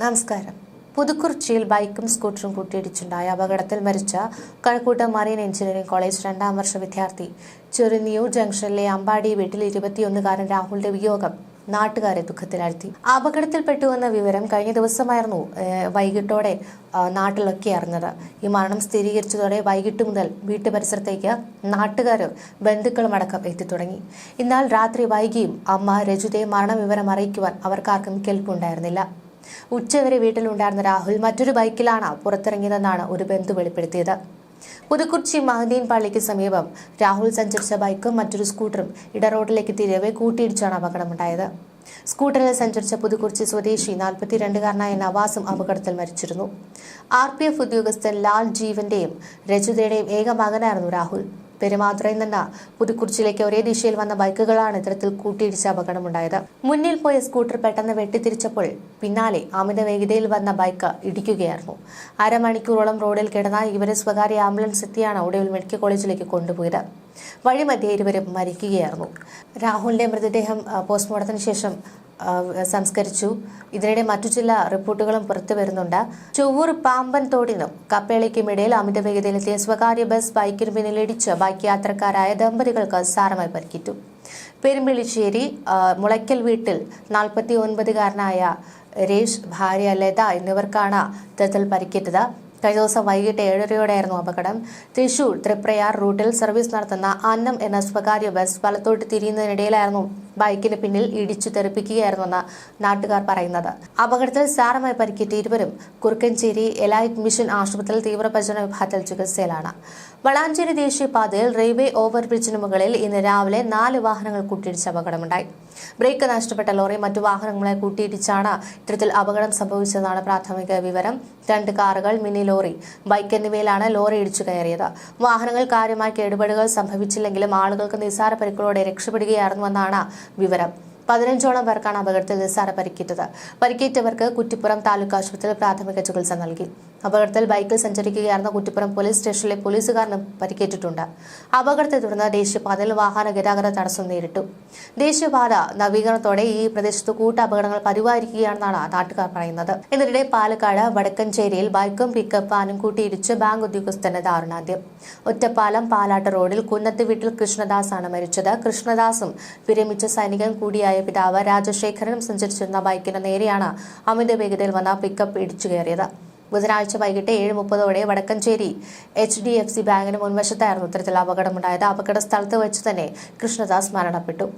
നമസ്കാരം. പുതുക്കുറിച്ചിയിൽ ബൈക്കും സ്കൂട്ടറും കൂട്ടിയിടിച്ചുണ്ടായ അപകടത്തിൽ മരിച്ച കഴക്കൂട്ടം മറീൻ എഞ്ചിനീയറിംഗ് കോളേജ് രണ്ടാം വർഷ വിദ്യാർത്ഥി ചെറുനിയൂർ ജംഗ്ഷനിലെ അമ്പാടി വീട്ടിൽ ഇരുപത്തിയൊന്നുകാരൻ രാഹുലിന്റെ വിയോഗം നാട്ടുകാരെ ദുഃഖത്തിലാഴ്ത്തി. അപകടത്തിൽപ്പെട്ടു എന്ന വിവരം കഴിഞ്ഞ ദിവസമായിരുന്നു വൈകിട്ടോടെ നാട്ടിലൊക്കെ അറിഞ്ഞത്. ഈ മരണം സ്ഥിരീകരിച്ചതോടെ വൈകിട്ട് മുതൽ വീട്ടു പരിസരത്തേക്ക് നാട്ടുകാരും ബന്ധുക്കളും അടക്കം എത്തിത്തുടങ്ങി. എന്നാൽ രാത്രി വൈകിയും അമ്മ രജുതയെ മരണവിവരം അറിയിക്കുവാൻ അവർക്കാർക്കും കേൾപ്പുണ്ടായിരുന്നില്ല. ഉച്ചവരെ വീട്ടിലുണ്ടായിരുന്ന രാഹുൽ മറ്റൊരു ബൈക്കിലാണ് പുറത്തിറങ്ങിയതെന്നാണ് ഒരു ബന്ധു വെളിപ്പെടുത്തിയത്. പുതുക്കുറിച്ചി മഹദീൻ പള്ളിക്ക് സമീപം രാഹുൽ സഞ്ചരിച്ച ബൈക്കും മറ്റൊരു സ്കൂട്ടറും ഇടറോഡിലേക്ക് തിരിയവെ കൂട്ടിയിടിച്ചാണ് അപകടമുണ്ടായത്. സ്കൂട്ടറിൽ സഞ്ചരിച്ച പുതുക്കുറിച്ചി സ്വദേശി നാൽപ്പത്തിരണ്ടുകാരനായ നവാസും അപകടത്തിൽ മരിച്ചിരുന്നു. ആർ പി എഫ് ഉദ്യോഗസ്ഥൻ ലാൽ ജീവന്റെയും രജിതയുടെയും ഏക മകനായിരുന്നു രാഹുൽ. പെരുമാതുറയിൽ നിന്ന് പുതുക്കുറിച്ചിലേക്ക് ഒരേ ദിശയിൽ വന്ന ബൈക്കുകളാണ് ഇത്തരത്തിൽ കൂട്ടിയിടിച്ച അപകടമുണ്ടായത്. മുന്നിൽ പോയ സ്കൂട്ടർ പെട്ടെന്ന് വെട്ടിത്തിരിച്ചപ്പോൾ പിന്നാലെ അമിത വേഗതയിൽ വന്ന ബൈക്ക് ഇടിക്കുകയായിരുന്നു. അരമണിക്കൂറോളം റോഡിൽ കിടന്ന ഇവരെ സ്വകാര്യ ആംബുലൻസ് എത്തിയാണ് ഒടുവിൽ മെഡിക്കൽ കോളേജിലേക്ക് കൊണ്ടുപോയത്. വഴിമധ്യേ ഇരുവരും മരിക്കുകയായിരുന്നു. രാഹുലിന്റെ മൃതദേഹം പോസ്റ്റ്മോർട്ടത്തിന് ശേഷം സംസ്കരിച്ചു. ഇതിനിടെ മറ്റു ചില റിപ്പോർട്ടുകളും പുറത്തു വരുന്നുണ്ട്. ചൊവ്വൂർ പാമ്പൻ തോടിനും കപ്പേളിക്കും ഇടയിൽ അമിത വേഗതയിലെത്തിയ സ്വകാര്യ ബസ് ബൈക്കിന് പിന്നിൽ ഇടിച്ച് ബൈക്ക് യാത്രക്കാരായ ദമ്പതികൾക്ക് സാരമായി പരിക്കേറ്റു. പെരുമ്പിളിശ്ശേരി മുളയ്ക്കൽ വീട്ടിൽ നാൽപ്പത്തി ഒൻപതുകാരനായ രേഷ് ഭാര്യ ലത എന്നിവർക്കാണ് ഇത്തരത്തിൽ പരിക്കേറ്റത്. കഴിഞ്ഞ ദിവസം വൈകിട്ട് ഏഴരയോടെയായിരുന്നു അപകടം. തൃശൂർ തൃപ്രയാർ റൂട്ടിൽ സർവീസ് നടത്തുന്ന അന്നം എന്ന സ്വകാര്യ ബസ് വലത്തോട്ട് തിരിയുന്നതിനിടയിലായിരുന്നു ബൈക്കിന് പിന്നിൽ ഇടിച്ചു തെറിപ്പിക്കുകയായിരുന്നുവെന്ന് നാട്ടുകാർ പറയുന്നത്. അപകടത്തിൽ സാരമായി പരിക്കേറ്റ ഇരുവരും കുറുക്കഞ്ചേരി എലൈറ്റ് മിഷൻ ആശുപത്രിയിൽ തീവ്രപരിചരണ വിഭാഗത്തിൽ ചികിത്സയിലാണ്. വളാഞ്ചേരി ദേശീയപാതയിൽ റെയിൽവേ ഓവർബ്രിഡ്ജിന് മുകളിൽ ഇന്ന് രാവിലെ നാല് വാഹനങ്ങൾ കൂട്ടിയിടിച്ച് അപകടമുണ്ടായി. ബ്രേക്ക് നഷ്ടപ്പെട്ട ലോറി മറ്റു വാഹനങ്ങളെ കൂട്ടിയിടിച്ചാണ് ഇത്തരത്തിൽ അപകടം സംഭവിച്ചതെന്നാണ് പ്രാഥമിക വിവരം. രണ്ട് കാറുകൾ മിനി ലോറി ബൈക്ക് എന്നിവയിലാണ് ലോറി ഇടിച്ചു കയറിയത്. വാഹനങ്ങൾ കാര്യമായ കേടുപാടുകൾ സംഭവിച്ചില്ലെങ്കിലും ആളുകൾക്ക് നിസ്സാര പരിക്കുകളോടെ രക്ഷപ്പെടുകയായിരുന്നുവെന്നാണ് വിവരം. പതിനഞ്ചോളം പേർക്കാണ് അപകടത്തിൽ നിസ്സാര പരിക്കേറ്റത്. പരിക്കേറ്റവർക്ക് കുറ്റിപ്പുറം താലൂക്ക് ആശുപത്രിയിൽ പ്രാഥമിക ചികിത്സ നൽകി. അപകടത്തിൽ ബൈക്കിൽ സഞ്ചരിക്കുകയായിരുന്ന കുറ്റിപ്പുറം പോലീസ് സ്റ്റേഷനിലെ പോലീസുകാരനും പരിക്കേറ്റിട്ടുണ്ട്. അപകടത്തെ തുടർന്ന് ദേശീയപാതയിൽ വാഹന ഗതാഗത തടസ്സം നേരിട്ടു. ദേശീയപാത നവീകരണത്തോടെ ഈ പ്രദേശത്ത് കൂട്ട അപകടങ്ങൾ പതിവായിരിക്കുകയാണെന്നാണ് നാട്ടുകാർ പറയുന്നത്. ഇതിനിടെ പാലക്കാട് വടക്കഞ്ചേരിയിൽ ബൈക്കും പിക്കപ്പ് വാനും കൂട്ടിയിടിച്ച് ബാങ്ക് ഉദ്യോഗസ്ഥന്റെ ദാരുണാന്ത്യം. ഒറ്റപ്പാലം പാലാട്ട് റോഡിൽ കുന്നത്ത് വീട്ടിൽ കൃഷ്ണദാസ് ആണ് മരിച്ചത്. കൃഷ്ണദാസും വിരമിച്ച സൈനികൻ കൂടിയായ പിതാവ് രാജശേഖരനും സഞ്ചരിച്ചിരുന്ന ബൈക്കിന് നേരെയാണ് അമിത വേഗതയിൽ വന്ന പിക്കപ്പ് ഇടിച്ചു കയറിയത്. ബുധനാഴ്ച വൈകിട്ട് ഏഴ് മുപ്പതോടെ Vadakkanchery H D F C ബാങ്കിന് മുൻവശത്തായിരുന്നു ഇത്തരത്തിൽ അപകടമുണ്ടായത്. അപകട സ്ഥലത്ത് വെച്ച് തന്നെ കൃഷ്ണദാസ് മരണപ്പെട്ടു.